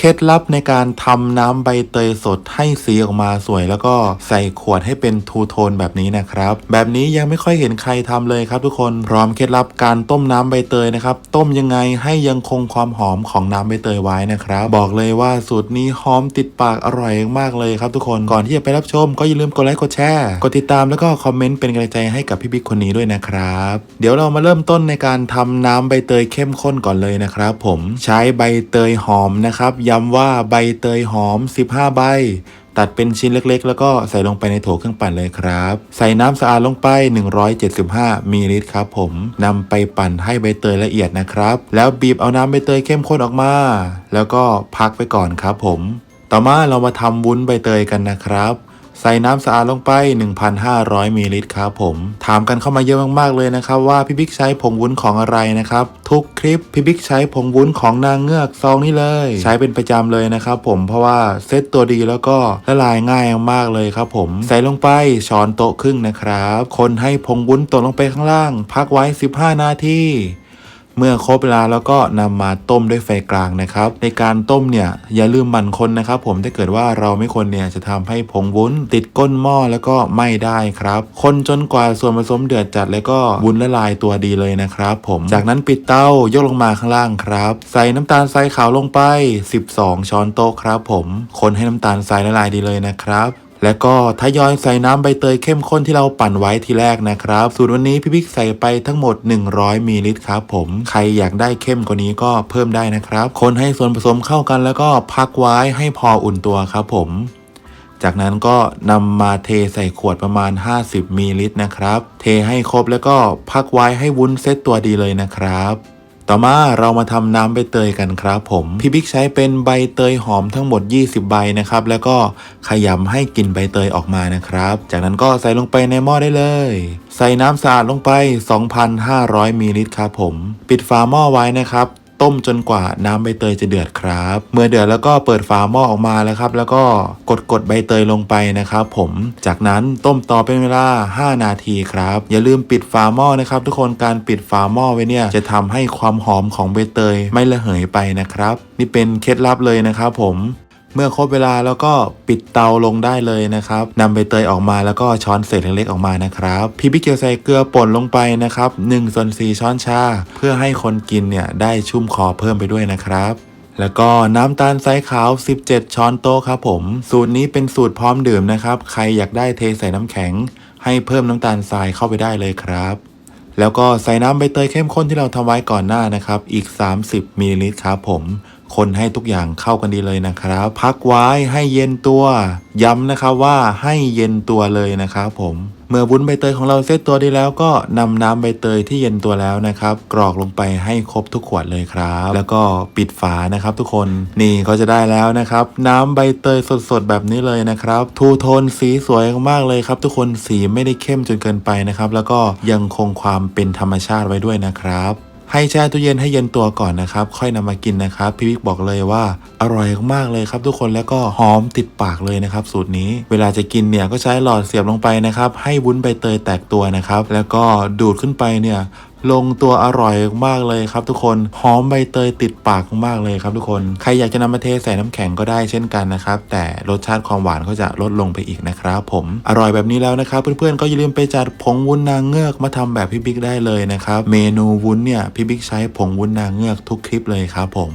เคล็ดลับในการทำน้ำใบเตยสดให้สีออกมาสวย แล้วก็ใส่ขวดให้เป็นทูโทนแบบนี้นะครับ แบบนี้ยังไม่ค่อยเห็นใครทำเลยครับทุกคนพร้อมเคล็ดลับการต้มน้ำใบเตยนะครับ ต้มยังไงให้ยังคงความหอมของน้ำใบเตยไว้นะครับ บอกเลยว่าสูตรนี้หอมติดปากอร่อยมากเลยครับทุกคนก่อนที่จะไปรับชม ก็อย่าลืมกดไลค์กดแชร์กดติดตามแล้วก็คอมเมนต์เป็นกำลังใจให้กับพี่บิ๊กคนนี้ด้วยนะครับ เดี๋ยวเรามาเริ่มต้นในการทำน้ำใบเตยเข้มข้นก่อนเลยนะครับ ผมใช้ใบเตยหอมนะครับย้ำว่าใบเตยหอม 15 ใบ ตัดเป็นชิ้นเล็กๆ แล้วก็ใส่ลงไปในโถเครื่องปั่นเลยครับ ใส่น้ำสะอาดลงไป 175มิลลิลิตรครับผมนำไปปั่นให้ใบเตยละเอียดนะครับ แล้วบีบเอาน้ำใบเตยเข้มข้นออกมา แล้วก็พักไว้ก่อนครับผม ต่อมาเรามาทำวุ้นใบเตยกันนะครับ ใส่น้ำสะอาดลงไป 1,500มิลลิลิตรครับผม ถามกันเข้ามาเยอะมากๆเลยนะครับว่าพี่บิ๊กใช้ผงวุ้นของอะไรนะครับ ทุกคลิปพี่บิ๊กใช้ผงวุ้นของนางเงือกซองนี้เลย ใช้เป็นประจำเลยนะครับผมเพราะว่าเซตตัวดีแล้วก็ละลายง่ายมากเลยครับผม ใส่ลงไปช้อนโต๊ะครึ่งนะครับ คนให้ผงวุ้นตกลงไปข้างล่าง พักไว้ 15 นาที เมื่อครบเวลาแล้วก็นำมาต้มด้วยไฟกลางนะครับ ในการต้มเนี่ยอย่าลืมมันคนนะครับผมถ้าเกิดว่าเราไม่คนเนี่ยจะทำให้ผงวุ้น ติดก้นหม้อแล้วก็ไหม้ได้ครับ คนจนกว่าส่วนผสมเดือดจัดแล้วก็วุ้นละลายตัวดีเลยนะครับ ผมจากนั้นปิดเตายกลงมาข้างล่างครับ ใส่น้ำตาลทรายขาวลงไป 12 ช้อนโต๊ะครับ ผม คนให้น้ำตาลทรายละลายดีเลยนะครับ แล้วก็ทยอยใส่น้ำใบเตยเข้มข้นที่เราปั่นไว้ทีแรกนะครับ สูตรวันนี้พี่บิ๊กใส่ไปทั้งหมด 100มิลลิลิตรครับผมใครอยากได้เข้มกว่านี้ก็เพิ่มได้นะครับ คนให้ส่วนผสมเข้ากันแล้วก็พักไว้ให้พออุ่นตัวครับผม จากนั้นก็นำมาเทใส่ขวดประมาณ 50มิลลิลิตรนะครับ เทให้ครบแล้วก็พักไว้ให้วุ้นเซตตัวดีเลยนะครับ ต่อมาเรามาทำน้ำใบเตยกันครับผม พี่บิ๊กใช้เป็นใบเตยหอมทั้งหมด 20 ใบนะครับ แล้วก็ขยำให้กลิ่นใบเตยออกมานะครับ จากนั้นก็ใส่ลงไปในหม้อได้เลย ใส่น้ำสะอาดลงไป 2,500มิลลิลิตรครับผม ปิดฝาหม้อไว้นะครับ ต้มจนกว่าน้ำใบเตยจะเดือดครับ เมื่อเดือดแล้วก็เปิดฝาหม้อออกมาแล้วครับ แล้วก็กดกดใบเตยลงไปนะครับ ผมจากนั้นต้มต่อเป็นเวลา 5 นาทีครับ อย่าลืมปิดฝาหม้อนะครับ ทุกคนการปิดฝาหม้อไว้เนี่ยจะทำให้ความหอมของใบเตยไม่ระเหยไปนะครับ นี่เป็นเคล็ดลับเลยนะครับ ผม เมื่อครบเวลาแล้วก็ปิดเตาลงได้เลยนะครับนำใบเตยออกมาแล้วก็ช้อนเศษเล็กๆออกมานะครับพี่บิ๊กเกียวใส่เกลือป่นลงไปนะครับ1ส่วน4ช้อนชา เพื่อให้คนกินเนี่ยได้ชุ่มคอเพิ่มไปด้วยนะครับแล้วก็น้ำตาลทรายขาว 17 ช้อนโต๊ะครับผม สูตรนี้เป็นสูตรพร้อมดื่มนะครับ ใครอยากได้เทใส่น้ำแข็ง ให้เพิ่มน้ำตาลทรายเข้าไปได้เลยครับ แล้วก็ใส่น้ำใบเตยเข้มข้นที่เราทำไว้ก่อนหน้านะครับ อีก 30มิลลิลิตรครับผม คนให้ทุกอย่างเข้ากันดีเลยนะครับ พักไว้ให้เย็นตัว ย้ำนะครับว่าให้เย็นตัวเลยนะครับผม เมื่อวุ้นใบเตยของเราเซตตัวดีแล้วก็นำน้ำใบเตยที่เย็นตัวแล้วนะครับ กรอกลงไปให้ครบทุกขวดเลยครับ แล้วก็ปิดฝานะครับทุกคนนี่ก็จะได้แล้วนะครับ น้ำใบเตยสดๆแบบนี้เลยนะครับ ทูโทนสีสวยมากเลยครับทุกคนสีไม่ได้เข้มจนเกินไปนะครับ แล้วก็ยังคงความเป็นธรรมชาติไว้ด้วยนะครับ ให้แช่ตู้เย็นให้เย็นตัวก่อนนะครับ ค่อยนำมากินนะครับพี่วิกบอกเลยว่าอร่อยมากเลยครับ ทุกคนแล้วก็หอมติดปากเลยนะครับ สูตรนี้ เวลาจะกินเนี่ยก็ใช้หลอดเสียบลงไปนะครับ ให้วุ้นใบเตยแตกตัวนะครับ แล้วก็ดูดขึ้นไปเนี่ย ลงตัวอร่อยมากเลยครับทุกคน หอมใบเตยติดปากมากเลยครับทุกคน ใครอยากจะนำมาเทใส่น้ำแข็งก็ได้เช่นกันนะครับ แต่รสชาติความหวานก็จะลดลงไปอีกนะครับผม อร่อยแบบนี้แล้วนะครับ เพื่อนๆก็อย่าลืมไปจัดผงวุ้นนางเงือกมาทำแบบพี่บิ๊กได้เลยนะครับ เมนูวุ้นเนี่ยพี่บิ๊กใช้ผงวุ้นนางเงือกทุกคลิปเลยครับผม